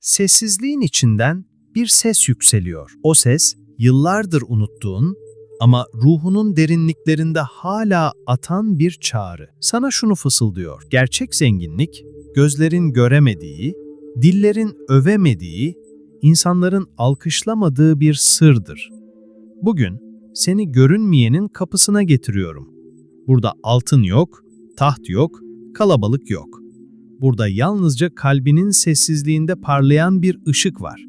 Sessizliğin içinden bir ses yükseliyor. O ses yıllardır unuttuğun ama ruhunun derinliklerinde hala atan bir çağrı. Sana şunu fısıldıyor. Gerçek zenginlik, gözlerin göremediği, dillerin övemediği, insanların alkışlamadığı bir sırdır. Bugün seni görünmeyenin kapısına getiriyorum. Burada altın yok, taht yok, kalabalık yok. Burada yalnızca kalbinin sessizliğinde parlayan bir ışık var.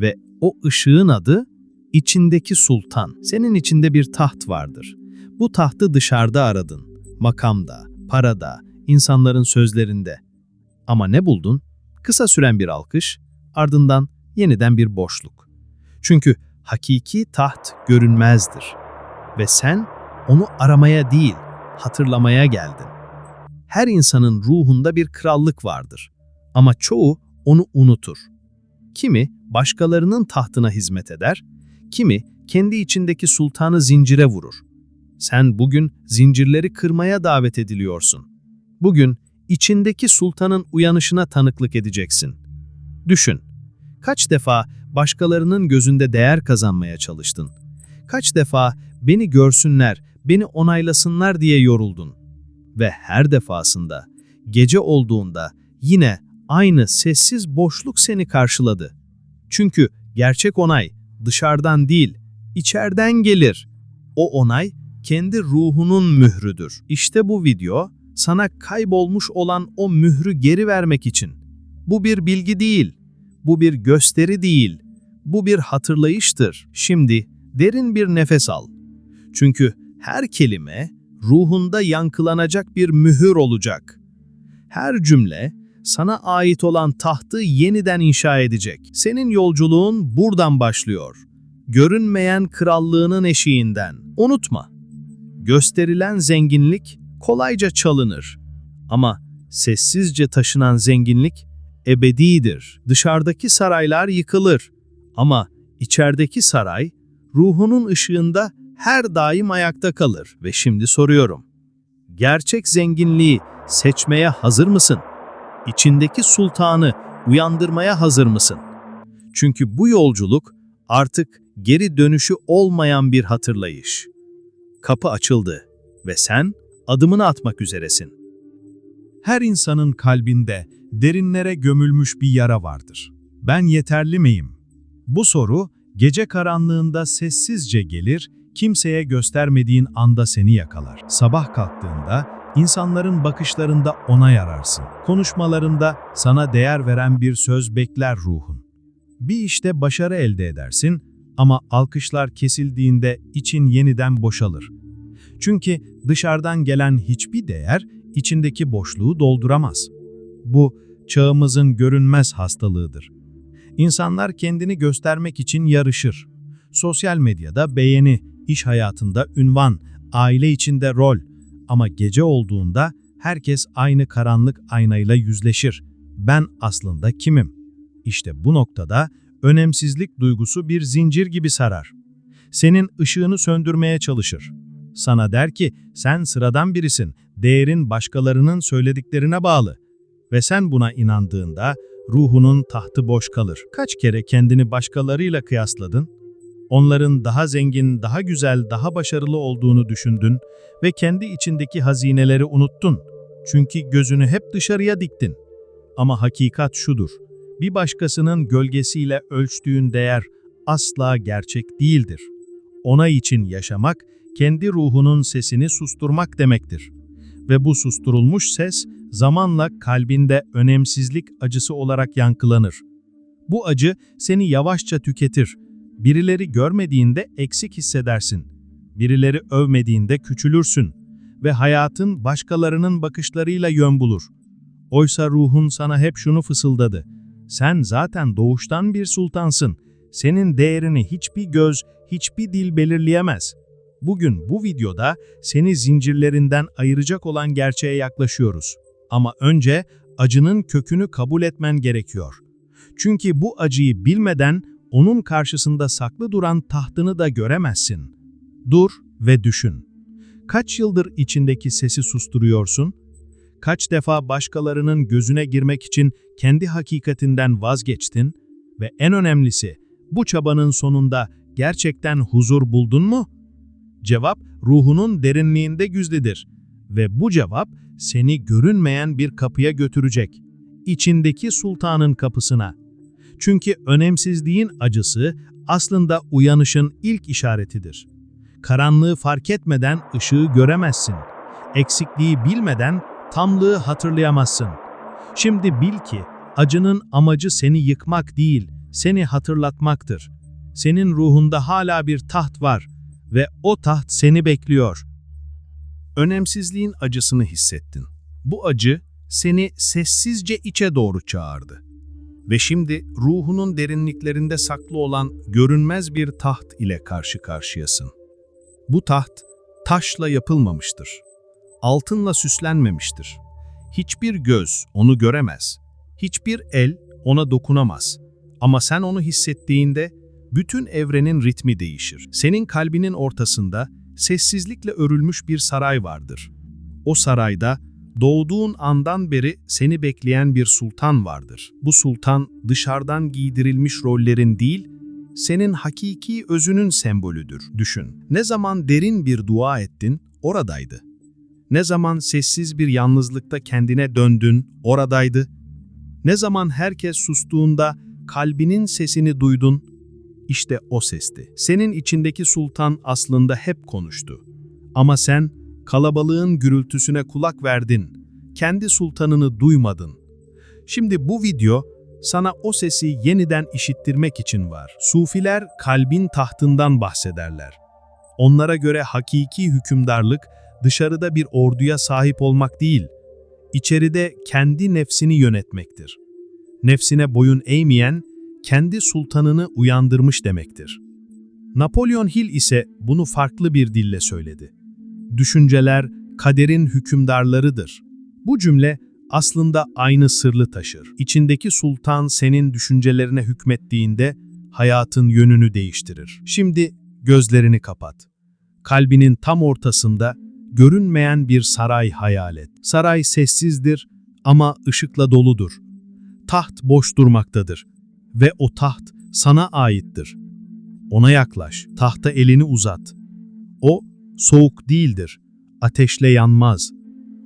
Ve o ışığın adı içindeki sultan. Senin içinde bir taht vardır. Bu tahtı dışarıda aradın. Makamda, parada, insanların sözlerinde. Ama ne buldun? Kısa süren bir alkış, ardından yeniden bir boşluk. Çünkü hakiki taht görünmezdir. Ve sen onu aramaya değil, hatırlamaya geldin. Her insanın ruhunda bir krallık vardır. Ama çoğu onu unutur. Kimi başkalarının tahtına hizmet eder, kimi kendi içindeki sultanı zincire vurur. Sen bugün zincirleri kırmaya davet ediliyorsun. Bugün içindeki sultanın uyanışına tanıklık edeceksin. Düşün, kaç defa başkalarının gözünde değer kazanmaya çalıştın? Kaç defa beni görsünler, beni onaylasınlar diye yoruldun? Ve her defasında, gece olduğunda yine aynı sessiz boşluk seni karşıladı. Çünkü gerçek onay dışarıdan değil, içeriden gelir. O onay kendi ruhunun mührüdür. İşte bu video sana kaybolmuş olan o mührü geri vermek için. Bu bir bilgi değil, bu bir gösteri değil, bu bir hatırlayıştır. Şimdi derin bir nefes al. Çünkü her kelime ruhunda yankılanacak bir mühür olacak. Her cümle sana ait olan tahtı yeniden inşa edecek. Senin yolculuğun buradan başlıyor. Görünmeyen krallığının eşiğinden. Unutma. Gösterilen zenginlik kolayca çalınır. Ama sessizce taşınan zenginlik ebedidir. Dışarıdaki saraylar yıkılır. Ama içerideki saray ruhunun ışığında her daim ayakta kalır. Ve şimdi soruyorum. Gerçek zenginliği seçmeye hazır mısın? İçindeki sultanı uyandırmaya hazır mısın? Çünkü bu yolculuk artık geri dönüşü olmayan bir hatırlayış. Kapı açıldı ve sen adımını atmak üzeresin. Her insanın kalbinde derinlere gömülmüş bir yara vardır. Ben yeterli miyim? Bu soru gece karanlığında sessizce gelir, kimseye göstermediğin anda seni yakalar. Sabah kalktığında insanların bakışlarında ona yararsın. Konuşmalarında sana değer veren bir söz bekler ruhun. Bir işte başarı elde edersin ama alkışlar kesildiğinde için yeniden boşalır. Çünkü dışarıdan gelen hiçbir değer içindeki boşluğu dolduramaz. Bu çağımızın görünmez hastalığıdır. İnsanlar kendini göstermek için yarışır. Sosyal medyada beğeni, iş hayatında ünvan, aile içinde rol ama gece olduğunda herkes aynı karanlık aynayla yüzleşir. Ben aslında kimim? İşte bu noktada önemsizlik duygusu bir zincir gibi sarar. Senin ışığını söndürmeye çalışır. Sana der ki sen sıradan birisin, değerin başkalarının söylediklerine bağlı. Ve sen buna inandığında ruhunun tahtı boş kalır. Kaç kere kendini başkalarıyla kıyasladın? Onların daha zengin, daha güzel, daha başarılı olduğunu düşündün ve kendi içindeki hazineleri unuttun. Çünkü gözünü hep dışarıya diktin. Ama hakikat şudur. Bir başkasının gölgesiyle ölçtüğün değer asla gerçek değildir. Ona için yaşamak, kendi ruhunun sesini susturmak demektir. Ve bu susturulmuş ses, zamanla kalbinde önemsizlik acısı olarak yankılanır. Bu acı seni yavaşça tüketir. Birileri görmediğinde eksik hissedersin. Birileri övmediğinde küçülürsün. Ve hayatın başkalarının bakışlarıyla yön bulur. Oysa ruhun sana hep şunu fısıldadı. Sen zaten doğuştan bir sultansın. Senin değerini hiçbir göz, hiçbir dil belirleyemez. Bugün bu videoda seni zincirlerinden ayıracak olan gerçeğe yaklaşıyoruz. Ama önce acının kökünü kabul etmen gerekiyor. Çünkü bu acıyı bilmeden onun karşısında saklı duran tahtını da göremezsin. Dur ve düşün. Kaç yıldır içindeki sesi susturuyorsun? Kaç defa başkalarının gözüne girmek için kendi hakikatinden vazgeçtin ve en önemlisi bu çabanın sonunda gerçekten huzur buldun mu? Cevap ruhunun derinliğinde gizlidir ve bu cevap seni görünmeyen bir kapıya götürecek. İçindeki sultanın kapısına. Çünkü önemsizliğin acısı aslında uyanışın ilk işaretidir. Karanlığı fark etmeden ışığı göremezsin. Eksikliği bilmeden tamlığı hatırlayamazsın. Şimdi bil ki acının amacı seni yıkmak değil, seni hatırlatmaktır. Senin ruhunda hala bir taht var ve o taht seni bekliyor. Önemsizliğin acısını hissettin. Bu acı seni sessizce içe doğru çağırdı. Ve şimdi ruhunun derinliklerinde saklı olan görünmez bir taht ile karşı karşıyasın. Bu taht taşla yapılmamıştır. Altınla süslenmemiştir. Hiçbir göz onu göremez. Hiçbir el ona dokunamaz. Ama sen onu hissettiğinde bütün evrenin ritmi değişir. Senin kalbinin ortasında sessizlikle örülmüş bir saray vardır. O sarayda doğduğun andan beri seni bekleyen bir sultan vardır. Bu sultan dışarıdan giydirilmiş rollerin değil, senin hakiki özünün sembolüdür. Düşün. Ne zaman derin bir dua ettin, oradaydı. Ne zaman sessiz bir yalnızlıkta kendine döndün, oradaydı. Ne zaman herkes sustuğunda kalbinin sesini duydun, işte o sesti. Senin içindeki sultan aslında hep konuştu. Ama sen kalabalığın gürültüsüne kulak verdin. Kendi sultanını duymadın. Şimdi bu video sana o sesi yeniden işittirmek için var. Sufiler kalbin tahtından bahsederler. Onlara göre hakiki hükümdarlık dışarıda bir orduya sahip olmak değil, içeride kendi nefsini yönetmektir. Nefsine boyun eğmeyen, kendi sultanını uyandırmış demektir. Napolyon Hill ise bunu farklı bir dille söyledi. Düşünceler kaderin hükümdarlarıdır. Bu cümle aslında aynı sırlı taşır. İçindeki sultan senin düşüncelerine hükmettiğinde hayatın yönünü değiştirir. Şimdi gözlerini kapat. Kalbinin tam ortasında görünmeyen bir saray hayal et. Saray sessizdir ama ışıkla doludur. Taht boş durmaktadır ve o taht sana aittir. Ona yaklaş, tahta elini uzat. O soğuk değildir, ateşle yanmaz.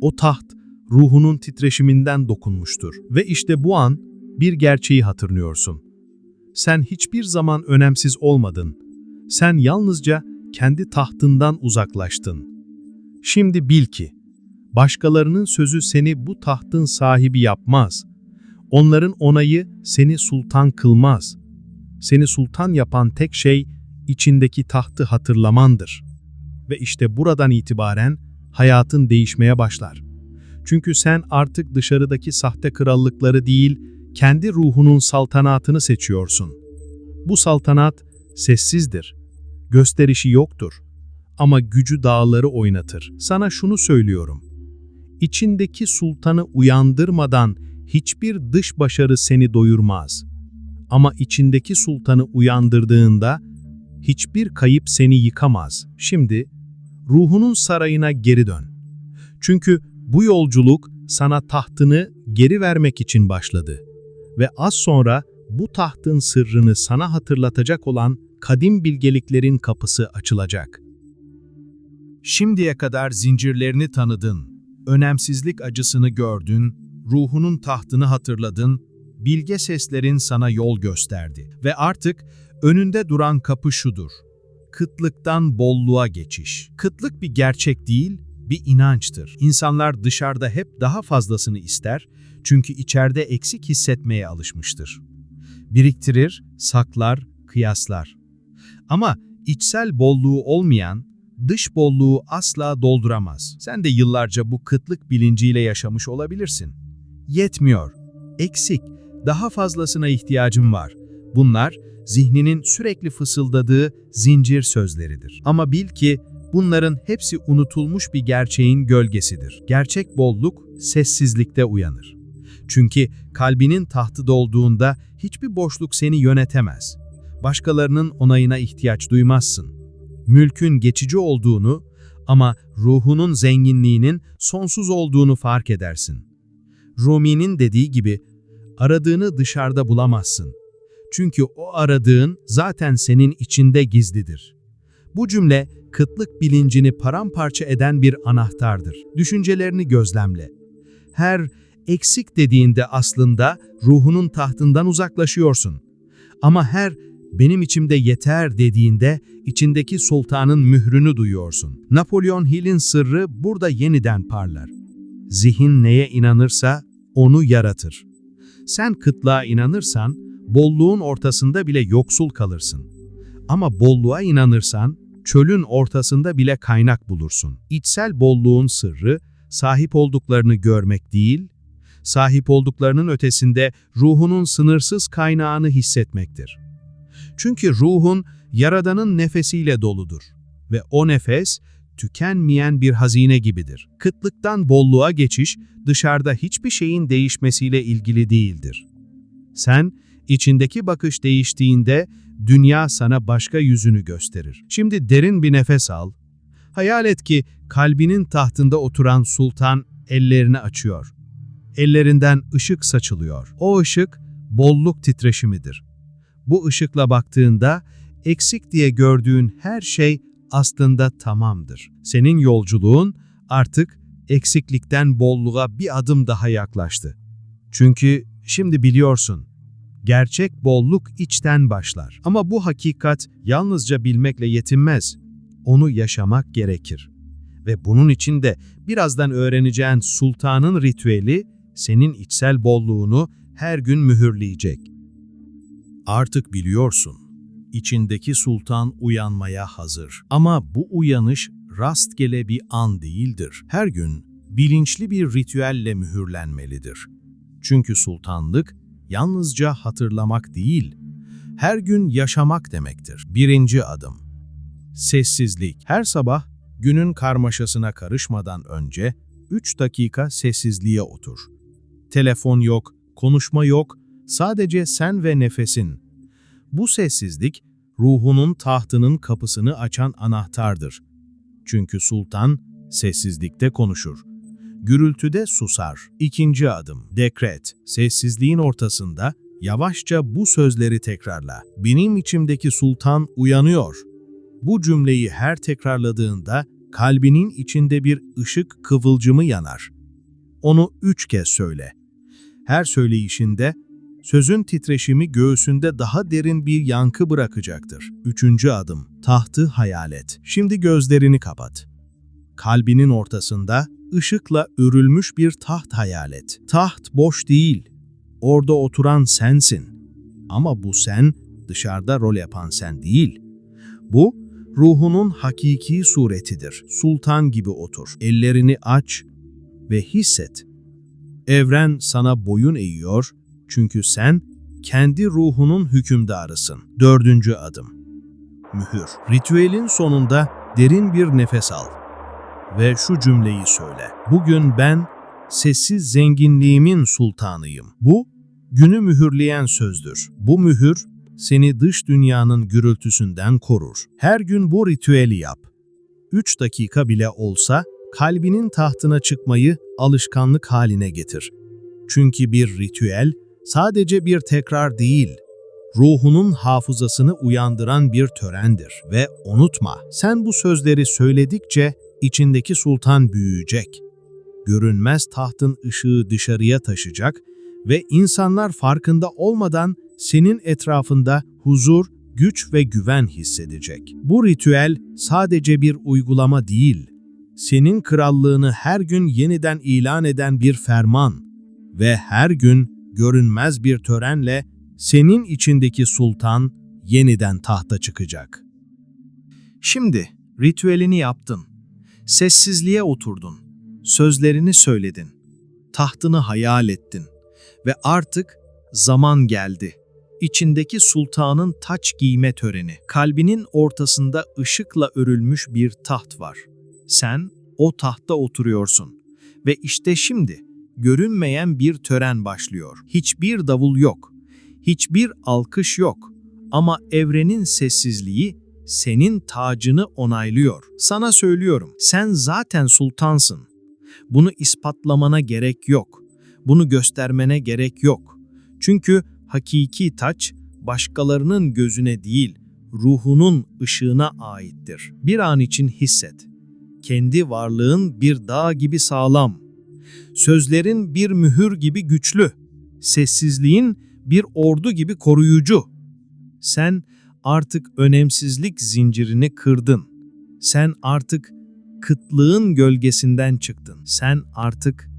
O taht ruhunun titreşiminden dokunmuştur. Ve işte bu an bir gerçeği hatırlıyorsun. Sen hiçbir zaman önemsiz olmadın. Sen yalnızca kendi tahtından uzaklaştın. Şimdi bil ki, başkalarının sözü seni bu tahtın sahibi yapmaz. Onların onayı seni sultan kılmaz. Seni sultan yapan tek şey içindeki tahtı hatırlamandır. Ve işte buradan itibaren hayatın değişmeye başlar. Çünkü sen artık dışarıdaki sahte krallıkları değil, kendi ruhunun saltanatını seçiyorsun. Bu saltanat sessizdir. Gösterişi yoktur. Ama gücü dağları oynatır. Sana şunu söylüyorum. İçindeki sultanı uyandırmadan hiçbir dış başarı seni doyurmaz. Ama içindeki sultanı uyandırdığında hiçbir kayıp seni yıkamaz. Şimdi ruhunun sarayına geri dön. Çünkü bu yolculuk sana tahtını geri vermek için başladı. Ve az sonra bu tahtın sırrını sana hatırlatacak olan kadim bilgeliklerin kapısı açılacak. Şimdiye kadar zincirlerini tanıdın, önemsizlik acısını gördün, ruhunun tahtını hatırladın, bilge seslerin sana yol gösterdi. Ve artık önünde duran kapı şudur. Kıtlıktan bolluğa geçiş. Kıtlık bir gerçek değil, bir inançtır. İnsanlar dışarıda hep daha fazlasını ister çünkü içeride eksik hissetmeye alışmıştır. Biriktirir, saklar, kıyaslar. Ama içsel bolluğu olmayan, dış bolluğu asla dolduramaz. Sen de yıllarca bu kıtlık bilinciyle yaşamış olabilirsin. Yetmiyor, eksik, daha fazlasına ihtiyacım var. Bunlar zihninin sürekli fısıldadığı zincir sözleridir. Ama bil ki bunların hepsi unutulmuş bir gerçeğin gölgesidir. Gerçek bolluk sessizlikte uyanır. Çünkü kalbinin tahtı dolduğunda hiçbir boşluk seni yönetemez. Başkalarının onayına ihtiyaç duymazsın. Mülkün geçici olduğunu Ama ruhunun zenginliğinin sonsuz olduğunu fark edersin. Rumi'nin dediği gibi, aradığını dışarıda bulamazsın. Çünkü o aradığın zaten senin içinde gizlidir. Bu cümle, kıtlık bilincini paramparça eden bir anahtardır. Düşüncelerini gözlemle. Her eksik dediğinde aslında ruhunun tahtından uzaklaşıyorsun. Ama her benim içimde yeter dediğinde içindeki sultanın mührünü duyuyorsun. Napolyon Hill'in sırrı burada yeniden parlar. Zihin neye inanırsa onu yaratır. Sen kıtlığa inanırsan bolluğun ortasında bile yoksul kalırsın. Ama bolluğa inanırsan çölün ortasında bile kaynak bulursun. İçsel bolluğun sırrı sahip olduklarını görmek değil, sahip olduklarının ötesinde ruhunun sınırsız kaynağını hissetmektir. Çünkü ruhun Yaradan'ın nefesiyle doludur ve o nefes tükenmeyen bir hazine gibidir. Kıtlıktan bolluğa geçiş dışarıda hiçbir şeyin değişmesiyle ilgili değildir. Sen içindeki bakış değiştiğinde dünya sana başka yüzünü gösterir. Şimdi derin bir nefes al. Hayal et ki kalbinin tahtında oturan sultan ellerini açıyor. Ellerinden ışık saçılıyor. O ışık bolluk titreşimidir. Bu ışıkla baktığında eksik diye gördüğün her şey aslında tamamdır. Senin yolculuğun artık eksiklikten bolluğa bir adım daha yaklaştı. Çünkü şimdi biliyorsun, gerçek bolluk içten başlar. Ama bu hakikat yalnızca bilmekle yetinmez. Onu yaşamak gerekir. Ve bunun için de birazdan öğreneceğin sultanın ritüeli senin içsel bolluğunu her gün mühürleyecek. Artık biliyorsun, içindeki sultan uyanmaya hazır. Ama bu uyanış rastgele bir an değildir. Her gün bilinçli bir ritüelle mühürlenmelidir. Çünkü sultanlık yalnızca hatırlamak değil, her gün yaşamak demektir. Birinci adım. Sessizlik. Her sabah günün karmaşasına karışmadan önce 3 dakika sessizliğe otur. Telefon yok, konuşma yok, sadece sen ve nefesin. Bu sessizlik, ruhunun tahtının kapısını açan anahtardır. Çünkü sultan sessizlikte konuşur. Gürültüde susar. İkinci adım, dekret. Sessizliğin ortasında yavaşça bu sözleri tekrarla. Benim içimdeki sultan uyanıyor. Bu cümleyi her tekrarladığında kalbinin içinde bir ışık kıvılcımı yanar. Onu üç kez söyle. Her söyleyişinde sözün titreşimi göğsünde daha derin bir yankı bırakacaktır. Üçüncü adım, tahtı hayal et. Şimdi gözlerini kapat. Kalbinin ortasında ışıkla örülmüş bir taht hayal et. Taht boş değil. Orada oturan sensin. Ama bu sen dışarıda rol yapan sen değil. Bu ruhunun hakiki suretidir. Sultan gibi otur. Ellerini aç ve hisset. Evren sana boyun eğiyor çünkü sen kendi ruhunun hükümdarısın. Dördüncü adım. Mühür. Ritüelin sonunda derin bir nefes al ve şu cümleyi söyle. Bugün ben sessiz zenginliğimin sultanıyım. Bu, günü mühürleyen sözdür. Bu mühür, seni dış dünyanın gürültüsünden korur. Her gün bu ritüeli yap. 3 dakika bile olsa kalbinin tahtına çıkmayı alışkanlık haline getir. Çünkü bir ritüel sadece bir tekrar değil, ruhunun hafızasını uyandıran bir törendir ve unutma, sen bu sözleri söyledikçe içindeki sultan büyüyecek. Görünmez tahtın ışığı dışarıya taşacak ve insanlar farkında olmadan senin etrafında huzur, güç ve güven hissedecek. Bu ritüel sadece bir uygulama değil, senin krallığını her gün yeniden ilan eden bir ferman ve her gün görünmez bir törenle senin içindeki sultan yeniden tahta çıkacak. Şimdi ritüelini yaptın. Sessizliğe oturdun. Sözlerini söyledin. Tahtını hayal ettin. Ve artık zaman geldi. İçindeki sultanın taç giyme töreni. Kalbinin ortasında ışıkla örülmüş bir taht var. Sen o tahtta oturuyorsun. Ve işte şimdi görünmeyen bir tören başlıyor. Hiçbir davul yok. Hiçbir alkış yok. Ama evrenin sessizliği senin tacını onaylıyor. Sana söylüyorum, sen zaten sultansın. Bunu ispatlamana gerek yok. Bunu göstermene gerek yok. Çünkü hakiki taç başkalarının gözüne değil, ruhunun ışığına aittir. Bir an için hisset. Kendi varlığın bir dağ gibi sağlam. Sözlerin bir mühür gibi güçlü. Sessizliğin bir ordu gibi koruyucu. Sen artık önemsizlik zincirini kırdın. Sen artık kıtlığın gölgesinden çıktın. Sen artık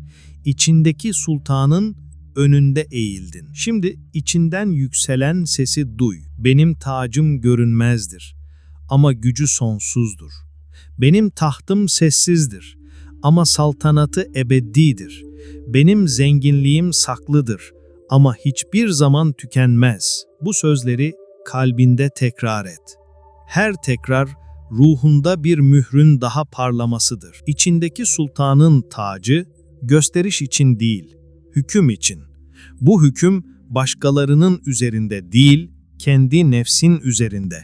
içindeki sultanın önünde eğildin. Şimdi içinden yükselen sesi duy. Benim tacım görünmezdir ama gücü sonsuzdur. Benim tahtım sessizdir ama saltanatı ebedidir. Benim zenginliğim saklıdır ama hiçbir zaman tükenmez. Bu sözleri kalbinde tekrar et. Her tekrar ruhunda bir mührün daha parlamasıdır. İçindeki sultanın tacı gösteriş için değil, hüküm için. Bu hüküm başkalarının üzerinde değil, kendi nefsin üzerinde.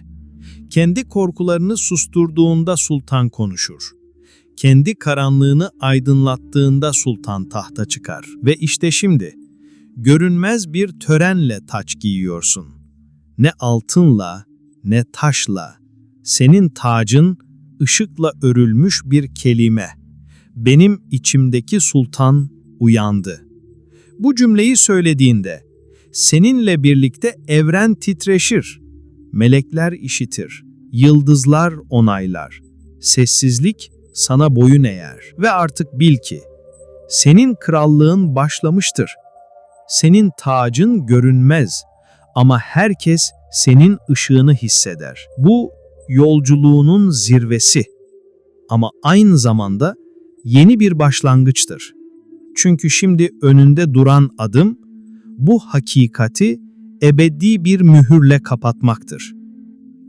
Kendi korkularını susturduğunda sultan konuşur. Kendi karanlığını aydınlattığında sultan tahta çıkar. Ve işte şimdi, görünmez bir törenle taç giyiyorsun. Ne altınla, ne taşla. Senin tacın ışıkla örülmüş bir kelime. Benim içimdeki sultan uyandı. Bu cümleyi söylediğinde seninle birlikte evren titreşir. Melekler işitir, yıldızlar onaylar. Sessizlik sana boyun eğer ve artık bil ki senin krallığın başlamıştır. Senin tacın görünmez ama herkes senin ışığını hisseder. Bu yolculuğunun zirvesi ama aynı zamanda yeni bir başlangıçtır. Çünkü şimdi önünde duran adım bu hakikati ebedi bir mühürle kapatmaktır.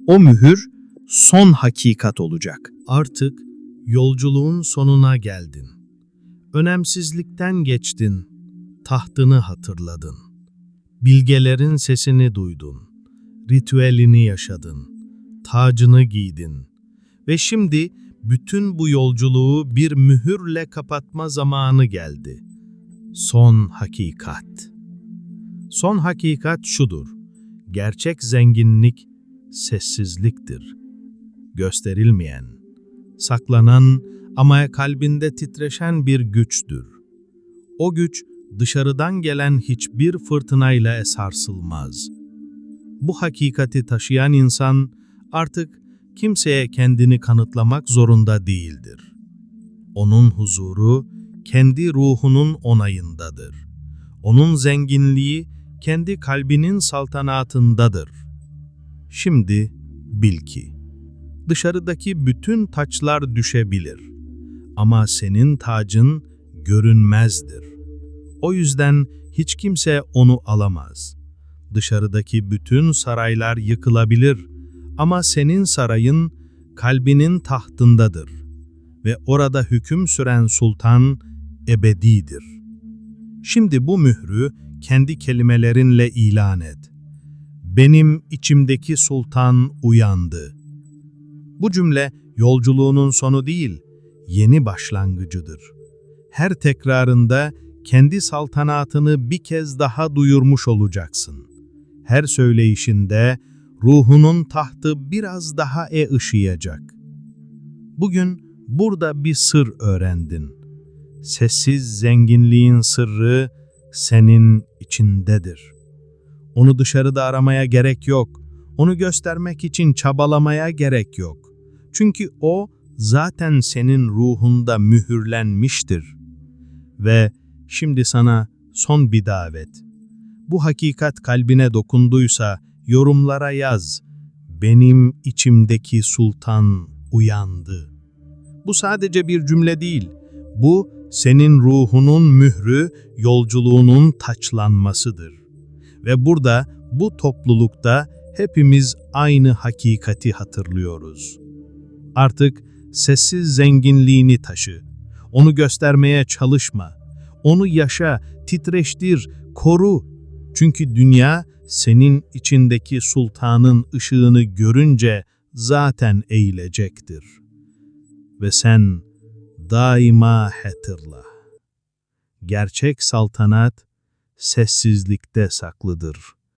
O mühür son hakikat olacak. Artık yolculuğun sonuna geldin. Önemsizlikten geçtin, tahtını hatırladın. Bilgelerin sesini duydun, ritüelini yaşadın, tacını giydin ve şimdi bütün bu yolculuğu bir mühürle kapatma zamanı geldi. Son hakikat. Son hakikat şudur. Gerçek zenginlik sessizliktir. Gösterilmeyen, saklanan ama kalbinde titreşen bir güçtür. O güç dışarıdan gelen hiçbir fırtınayla esarsılmaz. Bu hakikati taşıyan insan artık kimseye kendini kanıtlamak zorunda değildir. Onun huzuru kendi ruhunun onayındadır. Onun zenginliği kendi kalbinin saltanatındadır. Şimdi bil ki, dışarıdaki bütün taçlar düşebilir ama senin tacın görünmezdir. O yüzden hiç kimse onu alamaz. Dışarıdaki bütün saraylar yıkılabilir ama senin sarayın kalbinin tahtındadır ve orada hüküm süren sultan ebedidir. Şimdi bu mührü kendi kelimelerinle ilan et. Benim içimdeki sultan uyandı. Bu cümle yolculuğunun sonu değil, yeni başlangıcıdır. Her tekrarında kendi saltanatını bir kez daha duyurmuş olacaksın. Her söyleyişinde ruhunun tahtı biraz daha e ışıyacak. Bugün burada bir sır öğrendin. Sessiz zenginliğin sırrı senin içindedir. Onu dışarıda aramaya gerek yok. Onu göstermek için çabalamaya gerek yok. Çünkü o zaten senin ruhunda mühürlenmiştir. Ve şimdi sana son bir davet. Bu hakikat kalbine dokunduysa yorumlara yaz. Benim içimdeki sultan uyandı. Bu sadece bir cümle değil. Bu senin ruhunun mührü, yolculuğunun taçlanmasıdır. Ve burada, bu toplulukta hepimiz aynı hakikati hatırlıyoruz. Artık sessiz zenginliğini taşı. Onu göstermeye çalışma. Onu yaşa, titreştir, koru. Çünkü dünya senin içindeki sultanın ışığını görünce zaten eğilecektir. Ve sen daima hatırla. Gerçek saltanat sessizlikte saklıdır.''